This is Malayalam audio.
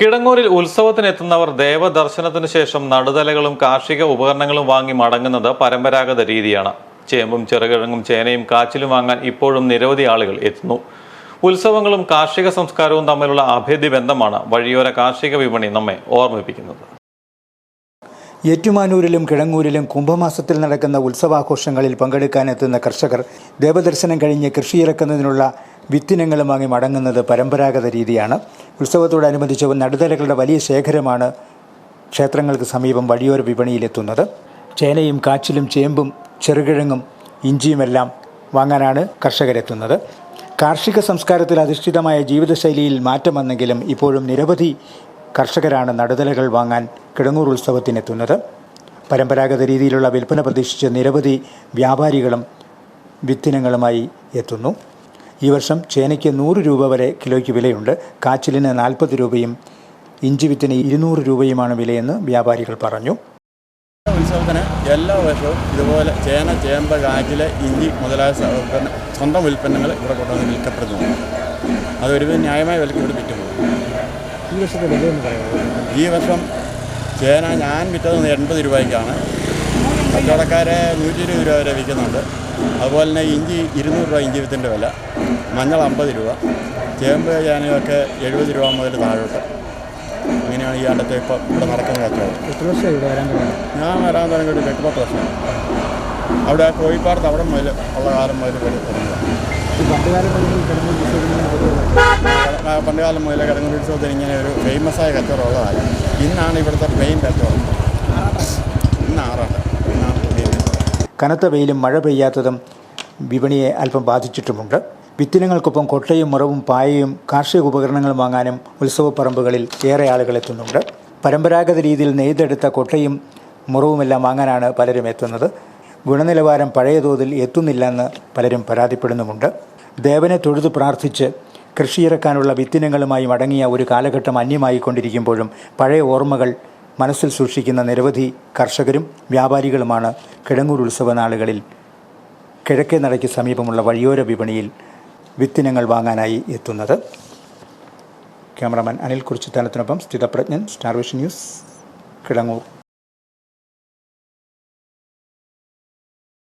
കിടങ്ങൂരിൽ ഉത്സവത്തിനെത്തുന്നവർ ദേവദർശനത്തിന് ശേഷം നടുതലകളും കാർഷിക ഉപകരണങ്ങളും വാങ്ങി മടങ്ങുന്നത് പരമ്പരാഗത രീതിയാണ്. ചേമ്പും ചെറുകിഴങ്ങും ചേനയും കാച്ചിലും വാങ്ങാൻ ഇപ്പോഴും നിരവധി ആളുകൾ എത്തുന്നു. ഉത്സവങ്ങളും കാർഷിക സംസ്കാരവും തമ്മിലുള്ള അഭേദ്യ ബന്ധമാണ് വഴിയോര കാർഷിക വിപണി നമ്മെ ഓർമ്മിപ്പിക്കുന്നത്. ഏറ്റുമാനൂരിലും കിഴങ്ങൂരിലും കുംഭമാസത്തിൽ നടക്കുന്ന ഉത്സവാഘോഷങ്ങളിൽ പങ്കെടുക്കാനെത്തുന്ന കർഷകർ ദേവദർശനം കഴിഞ്ഞ് കൃഷിയിറക്കുന്നതിനുള്ള വിത്തിനങ്ങളും വാങ്ങി മടങ്ങുന്നത് പരമ്പരാഗത രീതിയാണ്. ഉത്സവത്തോടനുബന്ധിച്ച് നടുതലകളുടെ വലിയ ശേഖരമാണ് ക്ഷേത്രങ്ങൾക്ക് സമീപം വഴിയോര വിപണിയിലെത്തുന്നത്. ചേനയും കാച്ചിലും ചേമ്പും ചെറുകിഴങ്ങും ഇഞ്ചിയുമെല്ലാം വാങ്ങാനാണ് കർഷകരെത്തുന്നത്. കാർഷിക സംസ്കാരത്തിൽ അധിഷ്ഠിതമായ ജീവിതശൈലിയിൽ മാറ്റം വന്നെങ്കിലും ഇപ്പോഴും നിരവധി കർഷകരാണ് നടുതലകൾ വാങ്ങാൻ കിടങ്ങൂർ ഉത്സവത്തിനെത്തുന്നത് പരമ്പരാഗത രീതിയിലുള്ള വിൽപ്പന പ്രതീക്ഷിച്ച് നിരവധി വ്യാപാരികളും വിത്തിനങ്ങളുമായി എത്തുന്നു. ഈ വർഷം ചേനയ്ക്ക് നൂറ് രൂപ വരെ കിലോയ്ക്ക് വിലയുണ്ട്. കാച്ചിലിന് നാൽപ്പത് രൂപയും ഇഞ്ചി വിത്തിന് ഇരുന്നൂറ് രൂപയുമാണ് വിലയെന്ന് വ്യാപാരികൾ പറഞ്ഞു. ഉത്സവത്തിന് എല്ലാ വർഷവും ഇതുപോലെ ചേന ചേമ്പ് കാച്ചിൽ ഇഞ്ചി മുതലായ സ്വന്തം ഉൽപ്പന്നങ്ങൾ ഇവിടെ കൊണ്ടുവന്ന് വിൽക്കപ്പെടുന്നു അതൊരു ഒരു ന്യായമായ വിലയ്ക്ക് ഇവിടെ വിറ്റുപോകും ഈ വർഷത്തെ ഈ വർഷം ചേന ഞാൻ വിറ്റത് എൺപത് രൂപയ്ക്കാണ്. കച്ചവടക്കാരെ നൂറ്റി ഇരുപത് രൂപ വരെ വിൽക്കുന്നുണ്ട്. അതുപോലെ തന്നെ ഇഞ്ചി ഇരുന്നൂറ് രൂപ ഇഞ്ചി വിത്തിന്റെ വില. മഞ്ഞൾ അമ്പത് രൂപ. ചേമ്പ് ചേനയൊക്കെ എഴുപത് രൂപ മുതൽ താഴോട്ട്. അങ്ങനെയാണ് ഈ അടുത്ത് ഇപ്പോൾ ഇവിടെ നടക്കുന്ന കച്ചവടം. എത്ര വർഷം ഞാൻ വരാൻ തുടങ്ങി ഒരു എട്ട് പത്ത് വർഷം. അവിടെ കോഴിപ്പാടത്ത് അവിടെ മുതൽ ഉള്ള കാലം മുതൽ. ഈ പണ്ടുകാലം മുതലേ കടങ്ങൂർ ഉത്സവത്തിന് ഇങ്ങനെ ഒരു ഫേമസായ കച്ചവടം ഉള്ളതാണ് ഇന്നാണ് ഇവിടുത്തെ മെയിൻ കച്ചവടം. ഇന്ന് ആറാട്ട് കനത്ത വെയിലും മഴ പെയ്യാത്തതും വിപണിയെ അല്പം ബാധിച്ചിട്ടുമുണ്ട്. വിത്തിനങ്ങൾക്കൊപ്പം കൊട്ടയും മുറവും പായയും കാർഷിക ഉപകരണങ്ങൾ വാങ്ങാനും ഉത്സവപ്പറമ്പുകളിൽ ഏറെ ആളുകൾ എത്തുന്നുണ്ട്. പരമ്പരാഗത രീതിയിൽ നെയ്തെടുത്ത കൊട്ടയും മുറവുമെല്ലാം വാങ്ങാനാണ് പലരും എത്തുന്നത്. ഗുണനിലവാരം പഴയ തോതിൽ എത്തുന്നില്ലെന്ന് പലരും പരാതിപ്പെടുന്നുമുണ്ട്. ദേവനെ തൊഴുതു പ്രാർത്ഥിച്ച് കൃഷിയിറക്കാനുള്ള വിത്തിനങ്ങളുമായി മടങ്ങിയ ഒരു കാലഘട്ടം അന്യമായിക്കൊണ്ടിരിക്കുമ്പോഴും പഴയ ഓർമ്മകൾ മനസ്സിൽ സൂക്ഷിക്കുന്ന നിരവധി കർഷകരും വ്യാപാരികളുമാണ് കിഴങ്ങൂർ ഉത്സവ നാളുകളിൽ കിഴക്കേ നടയ്ക്ക് സമീപമുള്ള വഴിയോര വിപണിയിൽ വിത്തിനങ്ങൾ വാങ്ങാനായി എത്തുന്നത്. Cameraman Anil കുറിച്ചിത്താനത്തിനൊപ്പം Sthithaprajnan star vision news Kizhangur